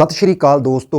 ਸਤਿ ਸ਼੍ਰੀ ਅਕਾਲ ਦੋਸਤੋ।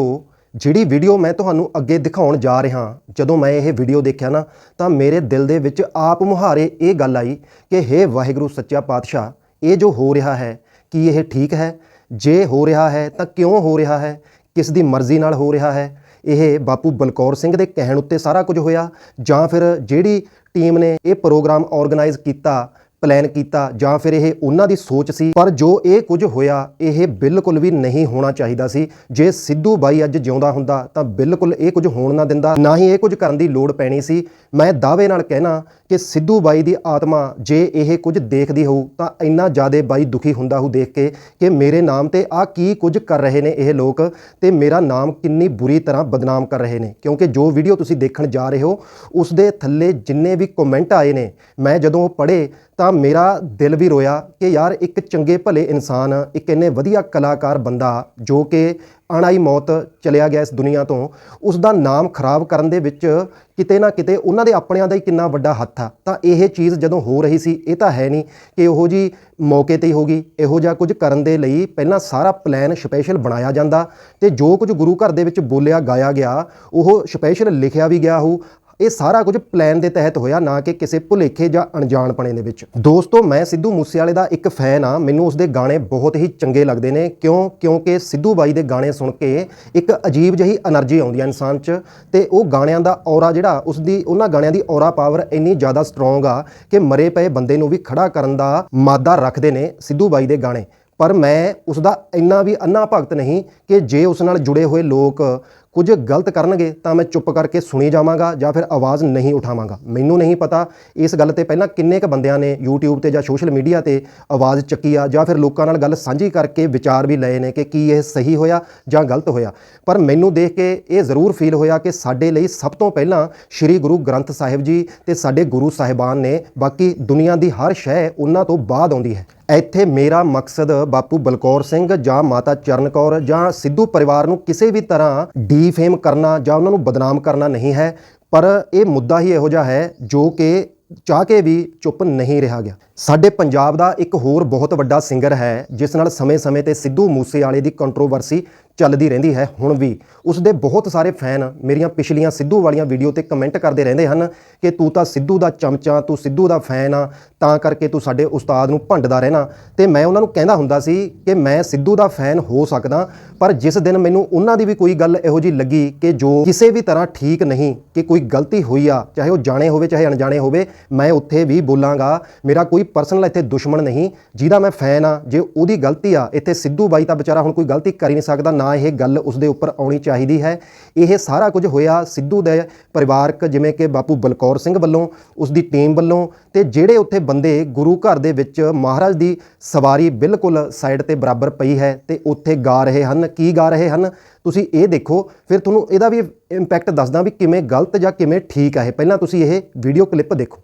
ਜਿਹੜੀ ਵੀਡੀਓ ਮੈਂ ਤੁਹਾਨੂੰ ਅੱਗੇ ਦਿਖਾਉਣ ਜਾ ਰਿਹਾ, ਜਦੋਂ ਮੈਂ ਇਹ ਵੀਡੀਓ ਦੇਖਿਆ ਨਾ, ਤਾਂ ਮੇਰੇ ਦਿਲ ਦੇ ਵਿੱਚ ਆਪ ਮੁਹਾਰੇ ਇਹ ਗੱਲ ਆਈ ਕਿ ਹੇ ਵਾਹਿਗੁਰੂ ਸੱਚਾ ਪਾਤਸ਼ਾਹ, ਇਹ ਜੋ ਹੋ ਰਿਹਾ ਹੈ, ਕੀ ਇਹ ਠੀਕ ਹੈ? ਜੇ ਹੋ ਰਿਹਾ ਹੈ, ਤਾਂ ਕਿਉਂ ਹੋ ਰਿਹਾ ਹੈ? ਕਿਸ ਦੀ ਮਰਜ਼ੀ ਨਾਲ ਹੋ ਰਿਹਾ ਹੈ? ਇਹ ਬਾਪੂ ਬਲਕੌਰ ਸਿੰਘ ਦੇ ਕਹਿਣ ਉੱਤੇ ਸਾਰਾ ਕੁਝ ਹੋਇਆ? ਜਾਂ ਫਿਰ ਜਿਹੜੀ ਟੀਮ ਨੇ ਇਹ ਪ੍ਰੋਗਰਾਮ ਆਰਗੇਨਾਈਜ਼ ਕੀਤਾ ਪਲਾਨ ਕੀਤਾ ਜਾਂ ਫਿਰ ਇਹ ਉਹਨਾਂ ਦੀ ਸੋਚ ਸੀ, ਪਰ ਜੋ ਇਹ ਕੁਝ ਹੋਇਆ, ਇਹ ਬਿਲਕੁਲ ਵੀ ਨਹੀਂ ਹੋਣਾ ਚਾਹੀਦਾ ਸੀ। ਜੇ ਸਿੱਧੂ ਬਾਈ ਅੱਜ ਜਿਉਂਦਾ ਹੁੰਦਾ, ਤਾਂ ਬਿਲਕੁਲ ਇਹ ਕੁਝ ਹੋਣ ਨਾ ਦਿੰਦਾ, ਨਾ ਹੀ ਇਹ ਕੁਝ ਕਰਨ ਦੀ ਲੋੜ ਪੈਣੀ ਸੀ। ਮੈਂ ਦਾਅਵੇ ਨਾਲ ਕਹਿਣਾ ਕਿ ਸਿੱਧੂ ਬਾਈ ਦੀ ਆਤਮਾ ਜੇ ਇਹ ਕੁਝ ਦੇਖਦੀ ਹੋਊ, ਤਾਂ ਇੰਨਾ ਜ਼ਿਆਦਾ ਬਾਈ ਦੁਖੀ ਹੁੰਦਾ ਹੋਊ ਦੇਖ ਕੇ ਕਿ ਮੇਰੇ ਨਾਮ ਤੇ ਆ ਕੀ ਕੁਝ ਕਰ ਰਹੇ ਨੇ ਇਹ ਲੋਕ ਤੇ ਮੇਰਾ ਨਾਮ ਕਿੰਨੀ ਬੁਰੀ ਤਰ੍ਹਾਂ ਬਦਨਾਮ ਕਰ ਰਹੇ ਨੇ। ਕਿਉਂਕਿ ਜੋ ਵੀਡੀਓ ਤੁਸੀਂ ਦੇਖਣ ਜਾ ਰਹੇ ਹੋ ਉਸ ਦੇ ਥੱਲੇ ਜਿੰਨੇ ਵੀ ਕਮੈਂਟ ਆਏ ਨੇ, ਮੈਂ ਜਦੋਂ ਉਹ ਪੜ੍ਹੇ ਤਾਂ ਮੇਰਾ ਦਿਲ ਵੀ ਰੋਇਆ ਕਿ ਯਾਰ ਇੱਕ ਚੰਗੇ ਭਲੇ ਇਨਸਾਨ, ਇੱਕ ਇੰਨੇ ਵਧੀਆ ਕਲਾਕਾਰ ਬੰਦਾ ਜੋ ਕਿ ਅਣਾਈ ਮੌਤ ਚਲਿਆ ਗਿਆ ਇਸ ਦੁਨੀਆ ਤੋਂ ਉਸ ਦਾ ਨਾਮ ਖਰਾਬ ਕਰਨ ਦੇ ਵਿੱਚ ਕਿਤੇ ਨਾ ਕਿਤੇ ਉਹਨਾਂ ਦੇ ਆਪਣਿਆਂ ਦਾ ਹੀ ਕਿੰਨਾ ਵੱਡਾ ਹੱਥ ਆ। ਤਾਂ ਇਹ ਚੀਜ਼ ਜਦੋਂ ਹੋ ਰਹੀ ਸੀ, ਇਹ ਤਾਂ ਹੈ ਨਹੀਂ ਕਿ ਉਹੋ ਜੀ ਮੌਕੇ ਤੇ ਹੀ ਹੋਗੀ ਇਹੋ ਜਿਹਾ ਕੁਝ ਕਰਨ ਦੇ ਲਈ ਪਹਿਲਾਂ ਸਾਰਾ ਪਲਾਨ ਸਪੈਸ਼ਲ ਬਣਾਇਆ ਜਾਂਦਾ ਤੇ ਜੋ ਕੁਝ ਗੁਰੂ ਘਰ ਦੇ ਵਿੱਚ ਬੋਲਿਆ, ਗਾਇਆ ਗਿਆ, ਉਹ ਸਪੈਸ਼ਲ ਲਿਖਿਆ ਵੀ ਗਿਆ ਹੋ ਇਹ ਸਾਰਾ ਕੁਝ ਪਲਾਨ ਦੇ ਤਹਿਤ ਹੋਇਆ, ਨਾ ਕਿ ਕਿਸੇ ਭੁਲੇਖੇ ਜਾਂ ਅਣਜਾਣਪਣੇ ਦੇ ਵਿੱਚ। ਦੋਸਤੋ, ਮੈਂ ਸਿੱਧੂ ਮੂਸੇਵਾਲੇ ਦਾ ਇੱਕ ਫੈਨ ਆ ਮੈਨੂੰ ਉਸ ਦੇ ਗਾਣੇ ਬਹੁਤ ਹੀ ਚੰਗੇ ਲੱਗਦੇ ਨੇ। ਕਿਉਂ? ਕਿਉਂਕਿ ਸਿੱਧੂ ਬਾਈ ਦੇ ਗਾਣੇ ਸੁਣ ਕੇ ਇੱਕ ਅਜੀਬ ਜਿਹੀ એનર્ਜੀ ਆਉਂਦੀ ਹੈ ਇਨਸਾਨ 'ਚ ਤੇ ਉਹ ਗਾਣਿਆਂ ਦਾ ਔਰਾ ਜਿਹੜਾ ਉਸ ਦੀ ਉਹਨਾਂ ਗਾਣਿਆਂ ਦੀ ਔਰਾ ਪਾਵਰ ਇੰਨੀ ਜ਼ਿਆਦਾ ਸਟਰੋਂਗ ਆ ਕਿ ਮਰੇ ਪਏ ਬੰਦੇ ਨੂੰ ਵੀ ਖੜਾ ਕਰਨ ਦਾ ਮਾਦਾ ਰੱਖਦੇ ਨੇ ਸਿੱਧੂ ਬਾਈ ਦੇ ਗਾਣੇ। ਪਰ ਮੈਂ ਉਸ ਦਾ ਇੰਨਾ ਵੀ ਅੰਨਾ ਭਗਤ ਨਹੀਂ ਕਿ ਜੇ ਉਸ ਨਾਲ ਜੁੜੇ ਹੋਏ ਲੋਕ ਕੁਝ ਗਲਤ ਕਰਨਗੇ ਤਾਂ ਮੈਂ ਚੁੱਪ ਕਰਕੇ ਸੁਣੀ ਜਾਵਾਂਗਾ ਜਾਂ ਫਿਰ ਆਵਾਜ਼ ਨਹੀਂ ਉਠਾਵਾਂਗਾ। ਮੈਨੂੰ ਨਹੀਂ ਪਤਾ ਇਸ ਗੱਲ ਤੇ ਪਹਿਲਾਂ ਕਿੰਨੇ ਕ ਬੰਦਿਆਂ ਨੇ YouTube ਤੇ ਜਾਂ ਸੋਸ਼ਲ ਮੀਡੀਆ ਤੇ ਆਵਾਜ਼ ਚੱਕੀ ਆ ਜਾਂ ਫਿਰ ਲੋਕਾਂ ਨਾਲ ਗੱਲ ਸਾਂਝੀ ਕਰਕੇ ਵਿਚਾਰ ਵੀ ਲਏ ਨੇ ਕਿ ਕੀ ਇਹ ਸਹੀ ਹੋਇਆ ਜਾਂ ਗਲਤ ਹੋਇਆ। ਪਰ ਮੈਨੂੰ ਦੇਖ ਕੇ ਇਹ ਜ਼ਰੂਰ ਫੀਲ ਹੋਇਆ ਕਿ ਸਾਡੇ ਲਈ ਸਭ ਤੋਂ ਪਹਿਲਾਂ ਸ੍ਰੀ ਗੁਰੂ ਗ੍ਰੰਥ ਸਾਹਿਬ ਜੀ ਤੇ ਸਾਡੇ ਗੁਰੂ ਸਾਹਿਬਾਨ ਨੇ, ਬਾਕੀ ਦੁਨੀਆ ਦੀ ਹਰ ਸ਼ੈ ਉਹਨਾਂ ਤੋਂ ਬਾਅਦ ਆਉਂਦੀ ਹੈ। ਇੱਥੇ ਮੇਰਾ ਮਕਸਦ ਬਾਪੂ ਬਲਕੌਰ ਸਿੰਘ ਜਾਂ ਮਾਤਾ ਚਰਨ ਕੌਰ ਜਾਂ ਸਿੱਧੂ ਪਰਿਵਾਰ ਨੂੰ ਕਿਸੇ ਵੀ ਤਰ੍ਹਾਂ ਡੀ ਡੀਫੇਮ ਕਰਨਾ ਜਾਂ ਉਹਨਾਂ ਨੂੰ ਬਦਨਾਮ ਕਰਨਾ ਨਹੀਂ ਹੈ, ਪਰ ਇਹ ਮੁੱਦਾ ਹੀ ਇਹੋ ਜਿਹਾ ਹੈ ਜੋ ਕਿ ਚਾਹ ਕੇ ਵੀ ਚੁੱਪ ਨਹੀਂ ਰਿਹਾ ਗਿਆ। ਸਾਡੇ ਪੰਜਾਬ ਦਾ ਇੱਕ ਹੋਰ ਬਹੁਤ ਵੱਡਾ ਸਿੰਗਰ ਹੈ, ਜਿਸ ਨਾਲ ਸਮੇਂ-ਸਮੇਂ ਤੇ ਸਿੱਧੂ ਮੂਸੇਵਾਲੇ ਦੀ ਕੰਟਰੋਵਰਸੀ ਚੱਲਦੀ ਰਹਿੰਦੀ ਹੈ। ਹੁਣ ਵੀ ਉਸ ਦੇ ਬਹੁਤ ਸਾਰੇ ਫੈਨ ਮੇਰੀਆਂ ਪਿਛਲੀਆਂ ਸਿੱਧੂ ਵਾਲੀਆਂ ਵੀਡੀਓ ਤੇ ਕਮੈਂਟ ਕਰਦੇ ਰਹਿੰਦੇ ਹਨ ਕਿ ਤੂੰ ਤਾਂ ਸਿੱਧੂ ਦਾ ਚਮਚਾ, ਤੂੰ ਸਿੱਧੂ ਦਾ ਫੈਨ ਆ, ਤਾਂ ਕਰਕੇ ਤੂੰ ਸਾਡੇ ਉਸਤਾਦ ਨੂੰ ਭੰਡਦਾ ਰਹਿਣਾ। ਤੇ ਮੈਂ ਉਹਨਾਂ ਨੂੰ ਕਹਿੰਦਾ ਹੁੰਦਾ ਸੀ ਕਿ ਮੈਂ ਸਿੱਧੂ ਦਾ ਫੈਨ ਹੋ ਸਕਦਾ, ਪਰ ਜਿਸ ਦਿਨ ਮੈਨੂੰ ਉਹਨਾਂ ਦੀ ਵੀ ਕੋਈ ਗੱਲ ਇਹੋ ਜੀ ਲੱਗੀ ਕਿ ਜੋ ਕਿਸੇ ਵੀ ਤਰ੍ਹਾਂ ਠੀਕ ਨਹੀਂ, ਕਿ ਕੋਈ ਗਲਤੀ ਹੋਈ ਆ, ਚਾਹੇ ਉਹ ਜਾਣੇ ਹੋਵੇ, ਚਾਹੇ ਅਣਜਾਣੇ ਹੋਵੇ, ਮੈਂ ਉੱਥੇ ਵੀ ਬੋਲਾਂਗਾ। ਮੇਰਾ ਕੋਈ ਪਰਸਨਲ ਇੱਥੇ ਦੁਸ਼ਮਣ ਨਹੀਂ, ਜਿਹਦਾ ਮੈਂ ਫੈਨ ਆ, ਜੇ ਉਹਦੀ ਗਲਤੀ ਆ, ਇੱਥੇ ਸਿੱਧੂ ਬਾਈ ਤਾਂ ਵਿਚਾਰਾ ਹੁਣ ਕੋਈ ਗਲਤੀ ਕਰ ਹੀ ਨਹੀਂ ਸਕਦਾ, ਨਾ ਇਹ ਗੱਲ ਉਸ ਦੇ ਉੱਪਰ ਆਉਣੀ ਚਾਹੀਦੀ ਹੈ। ਇਹ ਸਾਰਾ ਕੁਝ ਹੋਇਆ ਸਿੱਧੂ ਦੇ ਪਰਿਵਾਰਕ ਜਿਵੇਂ ਕਿ ਬਾਪੂ ਬਲਕੌਰ ਸਿੰਘ ਵੱਲੋਂ ਉਸ ਦੀ ਟੀਮ ਵੱਲੋਂ ਤੇ ਜਿਹੜੇ ਉੱਥੇ ਬੰਦੇ ਗੁਰੂ ਘਰ ਦੇ ਵਿੱਚ ਮਹਾਰਾਜ ਦੀ ਸਵਾਰੀ ਬਿਲਕੁਲ ਸਾਈਡ ਤੇ ਬਰਾਬਰ ਪਈ ਹੈ ਤੇ ਉੱਥੇ ਗਾ ਰਹੇ ਹਨ। ਕੀ ਗਾ ਰਹੇ ਹਨ? ਤੁਸੀਂ ਇਹ ਦੇਖੋ। ਫਿਰ ਤੁਹਾਨੂੰ ਇਹਦਾ ਵੀ ਇੰਪੈਕਟ ਦੱਸਦਾ ਵੀ ਕਿਵੇਂ ਗਲਤ ਜਾਂ ਕਿਵੇਂ ਠੀਕ ਹੈ ਪਹਿਲਾਂ ਤੁਸੀਂ ਇਹ ਵੀਡੀਓ ਕਲਿੱਪ ਦੇਖੋ।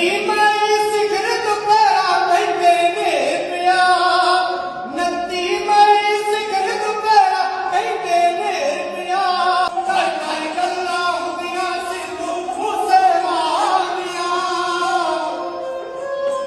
be my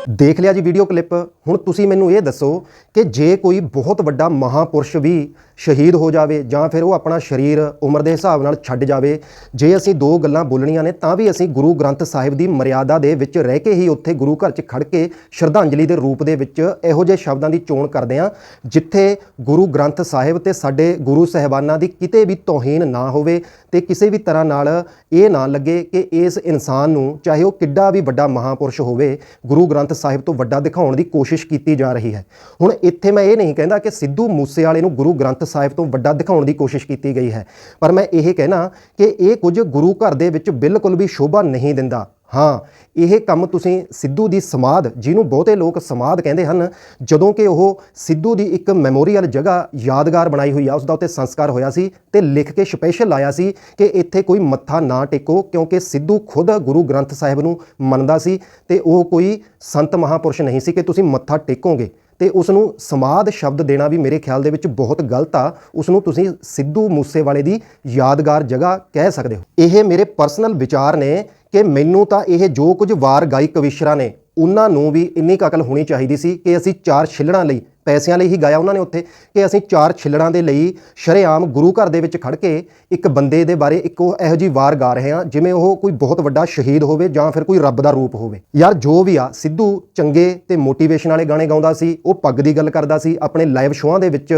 ਦੇਖ ਲਿਆ ਜੀ ਵੀਡੀਓ ਕਲਿੱਪ ਹੁਣ ਤੁਸੀਂ ਮੈਨੂੰ ਇਹ ਦੱਸੋ ਕਿ ਜੇ ਕੋਈ ਬਹੁਤ ਵੱਡਾ ਮਹਾਪੁਰਸ਼ ਵੀ ਸ਼ਹੀਦ ਹੋ ਜਾਵੇ ਜਾਂ ਫਿਰ ਉਹ ਆਪਣਾ ਸਰੀਰ ਉਮਰ ਦੇ ਹਿਸਾਬ ਨਾਲ ਛੱਡ ਜਾਵੇ, ਜੇ ਅਸੀਂ ਦੋ ਗੱਲਾਂ ਬੋਲਣੀਆਂ ਨੇ, ਤਾਂ ਵੀ ਅਸੀਂ ਗੁਰੂ ਗ੍ਰੰਥ ਸਾਹਿਬ ਦੀ ਮਰਿਆਦਾ ਦੇ ਵਿੱਚ ਰਹਿ ਕੇ ਹੀ ਉੱਥੇ ਗੁਰੂ ਘਰ 'ਚ ਖੜ ਕੇ ਸ਼ਰਧਾਂਜਲੀ ਦੇ ਰੂਪ ਦੇ ਵਿੱਚ ਇਹੋ ਜਿਹੇ ਸ਼ਬਦਾਂ ਦੀ ਚੋਣ ਕਰਦੇ ਹਾਂ, ਜਿੱਥੇ ਗੁਰੂ ਗ੍ਰੰਥ ਸਾਹਿਬ ਤੇ ਸਾਡੇ ਗੁਰੂ ਸਹਿਬਾਨਾਂ ਦੀ ਕਿਤੇ ਵੀ ਤੋਹੀਨ ਨਾ ਹੋਵੇ ਤੇ ਕਿਸੇ ਵੀ ਤਰ੍ਹਾਂ ਨਾਲ ਇਹ ਨਾ ਲੱਗੇ ਕਿ ਇਸ ਇਨਸਾਨ ਨੂੰ ਚਾਹੇ ਉਹ ਕਿੱਡਾ ਵੀ ਵੱਡਾ ਮਹਾਪੁਰਸ਼ ਹੋਵੇ, ਗੁਰੂ ਗ੍ਰੰਥ ਸਾਹਿਬ ਤੋਂ ਵੱਡਾ ਦਿਖਾਉਣ ਦੀ ਕੋਸ਼ਿਸ਼ ਕੀਤੀ ਜਾ ਰਹੀ ਹੈ। ਹੁਣ ਇੱਥੇ ਮੈਂ ਇਹ ਨਹੀਂ ਕਹਿੰਦਾ ਕਿ ਸਿੱਧੂ ਮੂਸੇਵਾਲੇ ਨੂੰ ਗੁਰੂ ਗ੍ਰੰਥ ਸਾਹਿਬ ਤੋਂ ਵੱਡਾ ਦਿਖਾਉਣ ਦੀ ਕੋਸ਼ਿਸ਼ ਕੀਤੀ ਗਈ ਹੈ। ਪਰ ਮੈਂ ਇਹ ਕਹਿਣਾ ਕਿ ਇਹ ਕੁਝ ਗੁਰੂ ਘਰ ਦੇ ਵਿੱਚ ਬਿਲਕੁਲ ਵੀ ਸ਼ੋਭਾ ਨਹੀਂ ਦਿੰਦਾ। ਹਾਂ, ਇਹ ਕੰਮ ਤੁਸੀਂ ਸਿੱਧੂ ਦੀ ਸਮਾਧ, ਜਿਹਨੂੰ ਬਹੁਤੇ ਲੋਕ ਸਮਾਧ ਕਹਿੰਦੇ ਹਨ, ਜਦੋਂ ਕਿ ਉਹ ਸਿੱਧੂ ਦੀ ਇੱਕ ਮੈਮੋਰੀਅਲ ਜਗ੍ਹਾ ਯਾਦਗਾਰ ਬਣਾਈ ਹੋਈ ਆ ਉਸ ਦਾ ਉੱਤੇ ਸੰਸਕਾਰ ਹੋਇਆ ਸੀ ਤੇ ਲਿਖ ਕੇ ਸਪੈਸ਼ਲ ਲਾਇਆ ਸੀ ਕਿ ਇੱਥੇ ਕੋਈ ਮੱਥਾ ਨਾ ਟੇਕੋ, ਕਿਉਂਕਿ ਸਿੱਧੂ ਖੁਦ ਗੁਰੂ ਗ੍ਰੰਥ ਸਾਹਿਬ ਨੂੰ ਮੰਨਦਾ ਸੀ ਤੇ ਉਹ ਕੋਈ ਸੰਤ ਮਹਾਪੁਰਸ਼ ਨਹੀਂ ਸੀ ਕਿ ਤੁਸੀਂ ਮੱਥਾ ਟੇਕੋਗੇ। ਤੇ ਉਸ ਨੂੰ ਸਮਾਧ ਸ਼ਬਦ ਦੇਣਾ ਵੀ ਮੇਰੇ ਖਿਆਲ ਦੇ ਵਿੱਚ ਬਹੁਤ ਗਲਤ ਆ ਉਸ ਨੂੰ ਤੁਸੀਂ ਸਿੱਧੂ ਮੂਸੇਵਾਲੇ ਦੀ ਯਾਦਗਾਰ ਜਗ੍ਹਾ ਕਹਿ ਸਕਦੇ ਹੋ। ਇਹ ਮੇਰੇ ਪਰਸਨਲ ਵਿਚਾਰ ਨੇ ਕਿ ਮੈਨੂੰ ਤਾਂ ਇਹ ਜੋ ਕੁਝ ਵਾਰ ਗਾਈ ਕਵਿਸ਼ਰਾਂ ਨੇ, ਉਹਨਾਂ ਨੂੰ ਵੀ ਇੰਨੀ ਕੁ ਹੋਣੀ ਚਾਹੀਦੀ ਸੀ ਕਿ ਅਸੀਂ ਚਾਰ ਛਿੱਲੜਾਂ ਲਈ ਪੈਸਿਆਂ ਲਈ ਹੀ ਗਾਇਆ ਉਹਨਾਂ ਨੇ ਉੱਥੇ ਕਿ ਅਸੀਂ ਚਾਰ ਛਿੱਲੜਾਂ ਦੇ ਲਈ ਸ਼ਰੇਆਮ ਗੁਰੂ ਘਰ ਦੇ ਵਿੱਚ ਖੜ ਕੇ ਇੱਕ ਬੰਦੇ ਦੇ ਬਾਰੇ ਇੱਕ ਉਹ ਇਹੋ ਜੀ ਵਾਰ ਗਾ ਰਹੇ ਹਾਂ, ਜਿਵੇਂ ਉਹ ਕੋਈ ਬਹੁਤ ਵੱਡਾ ਸ਼ਹੀਦ ਹੋਵੇ ਜਾਂ ਫਿਰ ਕੋਈ ਰੱਬ ਦਾ ਰੂਪ ਹੋਵੇ। ਯਾਰ ਜੋ ਵੀ ਆ, ਸਿੱਧੂ ਚੰਗੇ ਤੇ ਮੋਟੀਵੇਸ਼ਨ ਵਾਲੇ ਗਾਣੇ ਗਾਉਂਦਾ ਸੀ, ਉਹ ਪੱਗ ਦੀ ਗੱਲ ਕਰਦਾ ਸੀ, ਆਪਣੇ ਲਾਈਵ ਸ਼ੋਆਂ ਦੇ ਵਿੱਚ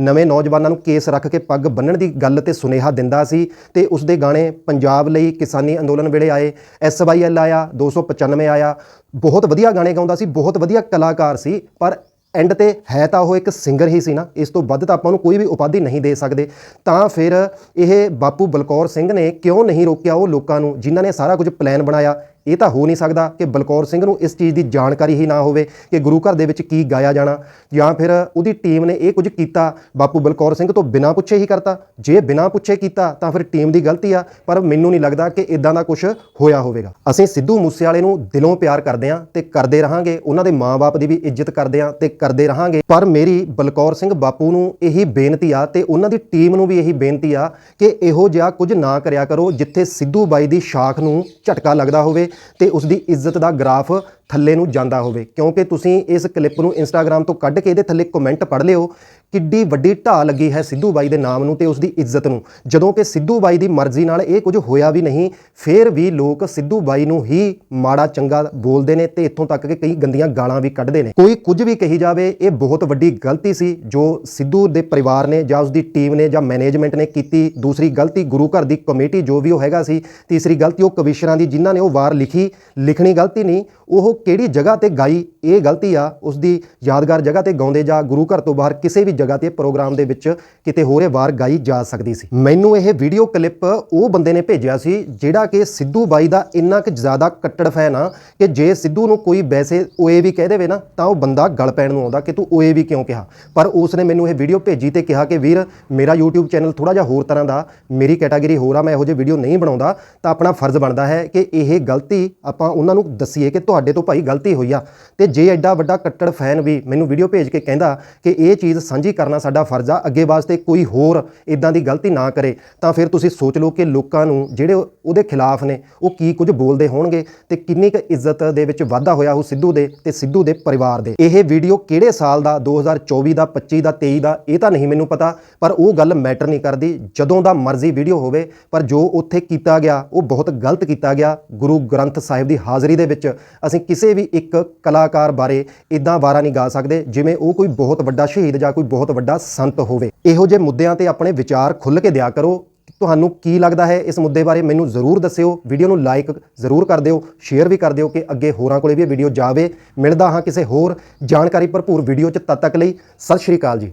ਨਵੇਂ ਨੌਜਵਾਨਾਂ ਨੂੰ ਕੇਸ ਰੱਖ ਕੇ ਪੱਗ ਬੰਨਣ ਦੀ ਗੱਲ ਤੇ ਸੁਨੇਹਾ ਦਿੰਦਾ ਸੀ ਤੇ ਉਸ ਦੇ ਗਾਣੇ ਪੰਜਾਬ ਲਈ ਕਿਸਾਨੀ ਅੰਦੋਲਨ ਵੇਲੇ ਆਏ ਐਸਵਾਈਐਲ ਆਇਆ 295 ਆਇਆ, ਬਹੁਤ ਵਧੀਆ ਗਾਣੇ ਗਾਉਂਦਾ ਸੀ, ਬਹੁਤ ਵਧੀਆ ਕਲਾਕਾਰ ਸੀ, ਪਰ ਐਂਡ ਤੇ ਹੈ ਤਾਂ ਉਹ ਇੱਕ ਸਿੰਗਰ ਹੀ ਸੀ ਨਾ, ਇਸ ਤੋਂ ਵੱਧ ਤਾਂ ਆਪਾਂ ਉਹਨੂੰ ਕੋਈ ਵੀ ਉਪਾਧੀ ਨਹੀਂ ਦੇ ਸਕਦੇ। ਤਾਂ ਫਿਰ ਇਹ ਬਾਪੂ ਬਲਕੌਰ ਸਿੰਘ ਨੇ ਕਿਉਂ ਨਹੀਂ ਰੋਕਿਆ ਉਹ ਲੋਕਾਂ ਨੂੰ, ਜਿਨ੍ਹਾਂ ਨੇ ਸਾਰਾ ਕੁਝ ਪਲਾਨ ਬਣਾਇਆ? ਇਹ ਤਾਂ ਹੋ ਨਹੀਂ ਸਕਦਾ ਕਿ ਬਲਕੌਰ ਸਿੰਘ ਨੂੰ ਇਸ ਚੀਜ਼ ਦੀ ਜਾਣਕਾਰੀ ਹੀ ਨਾ ਹੋਵੇ ਕਿ ਗੁਰੂ ਘਰ ਦੇ ਵਿੱਚ ਕੀ ਗਾਇਆ ਜਾਣਾ, ਜਾਂ ਫਿਰ ਉਹਦੀ ਟੀਮ ਨੇ ਇਹ ਕੁਝ ਕੀਤਾ, ਬਾਪੂ ਬਲਕੌਰ ਸਿੰਘ ਤੋਂ ਬਿਨਾਂ ਪੁੱਛੇ ਹੀ ਕਰਤਾ। ਜੇ ਬਿਨਾਂ ਪੁੱਛੇ ਕੀਤਾ, ਤਾਂ ਫਿਰ ਟੀਮ ਦੀ ਗਲਤੀ ਆ, ਪਰ ਮੈਨੂੰ ਨਹੀਂ ਲੱਗਦਾ ਕਿ ਇਦਾਂ ਦਾ ਕੁਝ ਹੋਇਆ ਹੋਵੇਗਾ। ਅਸੀਂ ਸਿੱਧੂ ਮੂਸੇਵਾਲੇ ਨੂੰ ਦਿਲੋਂ ਪਿਆਰ ਕਰਦੇ ਹਾਂ ਤੇ ਕਰਦੇ ਰਹਾਂਗੇ, ਉਹਨਾਂ ਦੇ ਮਾਪੇ ਦੀ ਵੀ ਇੱਜ਼ਤ ਕਰਦੇ ਹਾਂ ਤੇ ਕਰਦੇ ਰਹਾਂਗੇ, ਪਰ ਮੇਰੀ ਬਲਕੌਰ ਸਿੰਘ ਬਾਪੂ ਨੂੰ ਇਹੀ ਬੇਨਤੀ ਆ ਤੇ ਉਹਨਾਂ ਦੀ ਟੀਮ ਨੂੰ ਵੀ ਇਹੀ ਬੇਨਤੀ ਆ ਕਿ ਇਹੋ ਜਿਹਾ ਕੁਝ ਨਾ ਕਰਿਆ ਕਰੋ, ਜਿੱਥੇ ਸਿੱਧੂ ਬਾਈ ਦੀ ਸ਼ਾਖ ਨੂੰ ਝਟਕਾ ਲੱਗਦਾ ਹੋਵੇ ਤੇ ਉਸ ਦੀ ਇੱਜ਼ਤ ਦਾ ਗ੍ਰਾਫ ਥੱਲੇ ਨੂੰ ਜਾਂਦਾ ਹੋਵੇ। ਕਿਉਂਕਿ ਤੁਸੀਂ ਇਸ ਕਲਿੱਪ ਨੂੰ ਇੰਸਟਾਗ੍ਰam ਤੋਂ ਕੱਢ ਕੇ ਇਹਦੇ ਥੱਲੇ ਕਮੈਂਟ ਪੜ੍ਹ ਲਿਓ, ਕਿੱਡੀ ਵੱਡੀ ਢਾਹ ਲੱਗੀ ਹੈ ਸਿੱਧੂ ਬਾਈ ਦੇ ਨਾਮ ਨੂੰ ਤੇ ਉਸ ਦੀ ਇੱਜ਼ਤ ਨੂੰ। ਜਦੋਂ ਕਿ ਸਿੱਧੂ ਬਾਈ ਦੀ ਮਰਜ਼ੀ ਨਾਲ ਇਹ ਕੁਝ ਹੋਇਆ ਵੀ ਨਹੀਂ, ਫੇਰ ਵੀ ਲੋਕ ਸਿੱਧੂ ਬਾਈ ਨੂੰ ਹੀ ਮਾੜਾ ਚੰਗਾ ਬੋਲਦੇ ਨੇ ਤੇ ਇੱਥੋਂ ਤੱਕ ਕਿ ਕਈ ਗੰਦੀਆਂ ਗਾਲਾਂ ਵੀ ਕੱਢਦੇ ਨੇ। ਕੋਈ ਕੁਝ ਵੀ ਕਹੀ ਜਾਵੇ, ਇਹ ਬਹੁਤ ਵੱਡੀ ਗਲਤੀ ਸੀ ਜੋ ਸਿੱਧੂ ਦੇ ਪਰਿਵਾਰ ਨੇ ਜਾਂ ਉਸ ਦੀ ਟੀਮ ਨੇ ਜਾਂ ਮੈਨੇਜਮੈਂਟ ਨੇ ਕੀਤੀ। ਦੂਸਰੀ ਗਲਤੀ ਗੁਰੂ ਘਰ ਦੀ ਕਮੇਟੀ ਜੋ ਵੀ ਉਹ ਹੈਗਾ ਸੀ। ਤੀਸਰੀ ਗਲਤੀ ਉਹ ਕਵਿਸ਼ਰਾਂ ਦੀ ਜਿਨ੍ਹਾਂ ਨੇ ਉਹ ਵਾਰ ਲਿਖੀ, ਲਿਖਣੀ ਗਲਤੀ ਨਹੀਂ, ਉਹ ਕਿਹੜੀ ਜਗ੍ਹਾ ਤੇ ਗਾਈ ਇਹ ਗਲਤੀ ਆ? ਉਸ ਦੀ ਯਾਦਗਾਰ ਜਗ੍ਹਾ ਤੇ ਗਾਉਂਦੇ ਜਾਂ ਗੁਰੂ ਘਰ ਤੋਂ ਬਾਹਰ ਕਿਸੇ ਵੀ ਜਗ੍ਹਾ ਤੇ ਪ੍ਰੋਗਰਾਮ ਦੇ ਵਿੱਚ ਕਿਤੇ ਹੋਰੇ ਵਾਰ ਗਾਈ ਜਾ ਸਕਦੀ ਸੀ। ਮੈਨੂੰ ਇਹ ਵੀਡੀਓ ਕਲਿੱਪ ਉਹ ਬੰਦੇ ਨੇ ਭੇਜਿਆ ਸੀ ਜਿਹੜਾ ਕਿ ਸਿੱਧੂ ਬਾਈ ਦਾ ਇੰਨਾ ਕਿ ਜ਼ਿਆਦਾ ਕੱਟੜ ਫੈਨ ਆ ਕਿ ਜੇ ਸਿੱਧੂ ਨੂੰ ਕੋਈ ਵੈਸੇ ਓਏ ਵੀ ਕਹਿ ਦੇਵੇ ਨਾ, ਤਾਂ ਉਹ ਬੰਦਾ ਗਲ ਪੈਣ ਨੂੰ ਆਉਂਦਾ ਕਿ ਤੂੰ ਓਏ ਵੀ ਕਿਉਂ ਕਿਹਾ? ਪਰ ਉਸ ਨੇ ਮੈਨੂੰ ਇਹ ਵੀਡੀਓ ਭੇਜੀ ਤੇ ਕਿਹਾ ਕਿ ਵੀਰ, ਮੇਰਾ YouTube ਚੈਨਲ ਥੋੜਾ ਜਿਹਾ ਹੋਰ ਤਰ੍ਹਾਂ ਦਾ, ਮੇਰੀ ਕੈਟਾਗਰੀ ਹੋਰ ਆ, ਮੈਂ ਇਹੋ ਜਿਹੇ ਵੀਡੀਓ ਨਹੀਂ ਬਣਾਉਂਦਾ, ਤਾਂ ਆਪਣਾ ਫਰਜ਼ ਬਣਦਾ ਹੈ ਕਿ ਇਹ ਗਲਤੀ ਆਪਾਂ ਉਹਨਾਂ ਨੂੰ ਦੱਸੀਏ ਕਿ ਤੁਹਾਡੇ ਤੋਂ ਭਾਈ ਗਲਤੀ ਹੋਈ ਆ। ਤੇ ਜੇ ਐਡਾ ਵੱਡਾ ਕੱਟੜ ਫੈਨ ਵੀ ਮੈਨੂੰ ਵੀਡੀਓ ਭੇਜ ਕੇ ਕਹਿੰਦਾ ਕਿ ਇਹ ਚੀਜ਼ ਸਾਂਝੀ ਕਰਨਾ ਸਾਡਾ ਫਰਜ਼ ਆ, ਅੱਗੇ ਵਾਸਤੇ ਕੋਈ ਹੋਰ ਇਦਾਂ ਦੀ ਗਲਤੀ ਨਾ ਕਰੇ, ਤਾਂ ਫਿਰ ਤੁਸੀਂ ਸੋਚ ਲਓ ਕਿ ਲੋਕਾਂ ਨੂੰ ਜਿਹੜੇ ਉਹਦੇ ਖਿਲਾਫ ਨੇ, ਉਹ ਕੀ ਕੁਝ ਬੋਲਦੇ ਹੋਣਗੇ ਤੇ ਕਿੰਨੀ ਕੁ ਇੱਜ਼ਤ ਦੇ ਵਿੱਚ ਵਾਧਾ ਹੋਇਆ ਉਹ ਸਿੱਧੂ ਦੇ ਤੇ ਸਿੱਧੂ ਦੇ ਪਰਿਵਾਰ ਦੇ। ਇਹ ਵੀਡੀਓ ਕਿਹੜੇ ਸਾਲ ਦਾ 2024 ਦਾ 25 ਦਾ 23 ਦਾ, ਇਹ ਤਾਂ ਨਹੀਂ ਮੈਨੂੰ ਪਤਾ, ਪਰ ਉਹ ਗੱਲ ਮੈਟਰ ਨਹੀਂ ਕਰਦੀ। ਜਦੋਂ ਦਾ ਮਰਜ਼ੀ ਵੀਡੀਓ ਹੋਵੇ, ਪਰ ਜੋ ਉੱਥੇ ਕੀਤਾ ਗਿਆ, ਉਹ ਬਹੁਤ ਗਲਤ ਕੀਤਾ ਗਿਆ। ਗੁਰੂ ਗ੍ਰੰਥ ਸਾਹਿਬ ਦੀ ਹਾਜ਼ਰੀ ਦੇ ਵਿੱਚ ਅਸੀਂ ਕਿਸ ਕਿਸੇ ਵੀ ਇੱਕ ਕਲਾਕਾਰ ਬਾਰੇ ਇਦਾਂ ਵਾਰਾ ਨਹੀਂ ਗਾ ਸਕਦੇ, ਜਿਵੇਂ ਉਹ ਕੋਈ ਬਹੁਤ ਵੱਡਾ ਸ਼ਹੀਦ ਜਾਂ ਕੋਈ ਬਹੁਤ ਵੱਡਾ ਸੰਤ ਹੋਵੇ। ਇਹੋ ਜਿਹੇ ਮੁੱਦਿਆਂ ਤੇ ਆਪਣੇ ਵਿਚਾਰ ਖੁੱਲ੍ਹ ਕੇ ਦਿਆ ਕਰੋ। ਤੁਹਾਨੂੰ ਕੀ ਲੱਗਦਾ ਹੈ ਇਸ ਮੁੱਦੇ ਬਾਰੇ ਮੈਨੂੰ ਜ਼ਰੂਰ ਦੱਸਿਓ। ਵੀਡੀਓ ਨੂੰ ਲਾਈਕ ਜ਼ਰੂਰ ਕਰ ਦਿਓ। ਸ਼ੇਅਰ ਵੀ ਕਰ ਦਿਓ ਕਿ ਅੱਗੇ ਹੋਰਾਂ ਕੋਲੇ ਵੀ ਇਹ ਵੀਡੀਓ ਜਾਵੇ। ਮਿਲਦਾ ਹਾਂ ਕਿਸੇ ਹੋਰ ਜਾਣਕਾਰੀ ਭਰਪੂਰ ਵੀਡੀਓ 'ਚ ਤਦ ਤੱਕ ਲਈ। ਸਤਿ ਸ਼੍ਰੀ ਅਕਾਲ ਜੀ।